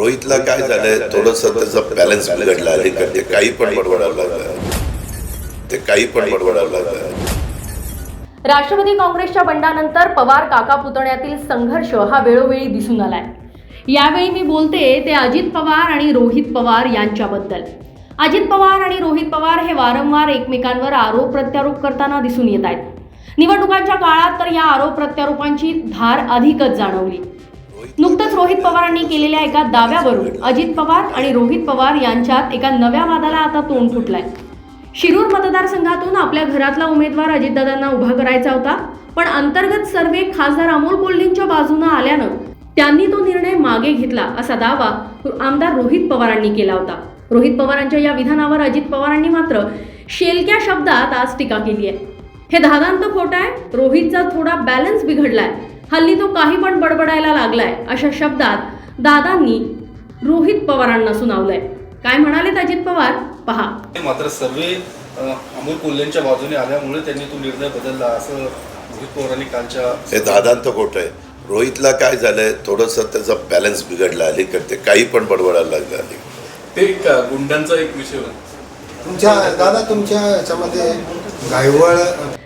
रोहितला काय झालंय? थोडस त्याचा बॅलन्स बिघडला अलीकडे ते काही पण बडबडायला लागलं ते काही पण बडबडायला लागलं राष्ट्रवादी काँग्रेसच्या बंडानंतर पवार काका पुतण्यातील संघर्ष हा वेळोवेळी दिसून आलाय. यावेळी मी बोलते ते अजित पवार आणि रोहित पवार यांच्याबद्दल. अजित पवार आणि रोहित पवार हे वारंवार एकमेकांवर आरोप प्रत्यारोप करताना दिसून येत आहेत. निवडणुकांच्या काळात तर या आरोप प्रत्यारोपांची धार अधिकच जाणवली. नुकतंच रोहित पवारांनी केलेल्या एका दाव्यावरून अजित पवार आणि रोहित पवार यांच्यात एका नव्या वादाला आता तोंड फुटलंय. शिरूर मतदारसंघातून आपल्या घरातला उमेदवार अजितदादांना उभा करायचा होता पण अंतर्गत सर्वे खासदार अमोल कोल्हेंच्या बाजूनं आल्यानं त्यांनी तो निर्णय मागे घेतला असा दावा आमदार रोहित पवारांनी केला होता. रोहित पवारांच्या या विधानावर अजित पवारांनी मात्र शेलक्या शब्दात आज टीका केली आहे. हे दादांत खोट आहे रोहितचा थोडा बॅलन्स बिघडलाय. हल्ली तो काही पण बडबडायला लागलाय अशा शब्दात दादांनी रोहित पवारांना सुनावलंय. काय म्हणालेत अजित पवार? पहा. मात्र सर्वे अमोल कोल्हेंच्या बाजूने आल्यामुळे त्यांनी तो निर्णय बदलला असं रोहित पवारांनी कालच्या हे दादांत खोट आहे. रोहितला काय झालंय? थोडस त्याचा बॅलन्स बिघडला अलीकडे. ते काही पण बडबडायला लागलं अलीकडे. ते गुंडांचा एक विषय होता. तुमच्या दादा तुमच्या याच्यामध्ये गायवळ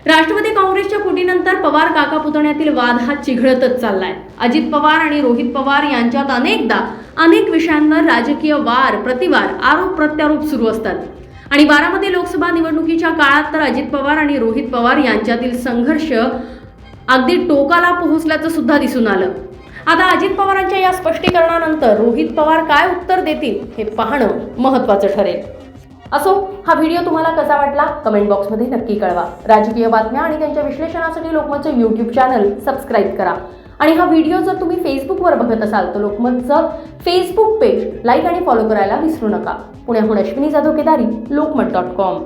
राष्ट्रवादी काँग्रेसच्या फुटीनंतर पवार काका पुतण्यातील वाद हा चिघळतच चाललाय. अजित पवार आणि रोहित पवार यांच्यात अनेकदा अनेक विषयांवर राजकीय वार प्रतिवार आरोप प्रत्यारोप सुरू असतात. आणि बारामती लोकसभा निवडणुकीच्या काळात तर अजित पवार आणि रोहित पवार यांच्यातील संघर्ष अगदी टोकाला पोहोचल्याचं सुद्धा दिसून आलं. आता अजित पवारांच्या या स्पष्टीकरणानंतर रोहित पवार काय उत्तर देतील हे पाहणं महत्वाचं ठरेल. असो हा व्हिडिओ तुम्हाला कसा वाटला कमेंट बॉक्समध्ये नक्की कळवा. राजकीय बातम्या आणि त्यांच्या विश्लेषणासाठी लोकमतचं यूट्यूब चॅनल सबस्क्राईब करा. आणि हा व्हिडिओ जर तुम्ही फेसबुकवर बघत असाल तर लोकमतचं फेसबुक पेज लाईक आणि फॉलो करायला विसरू नका. पुण्याहून अश्विनी जाधव केदारी लोकमत डॉट कॉम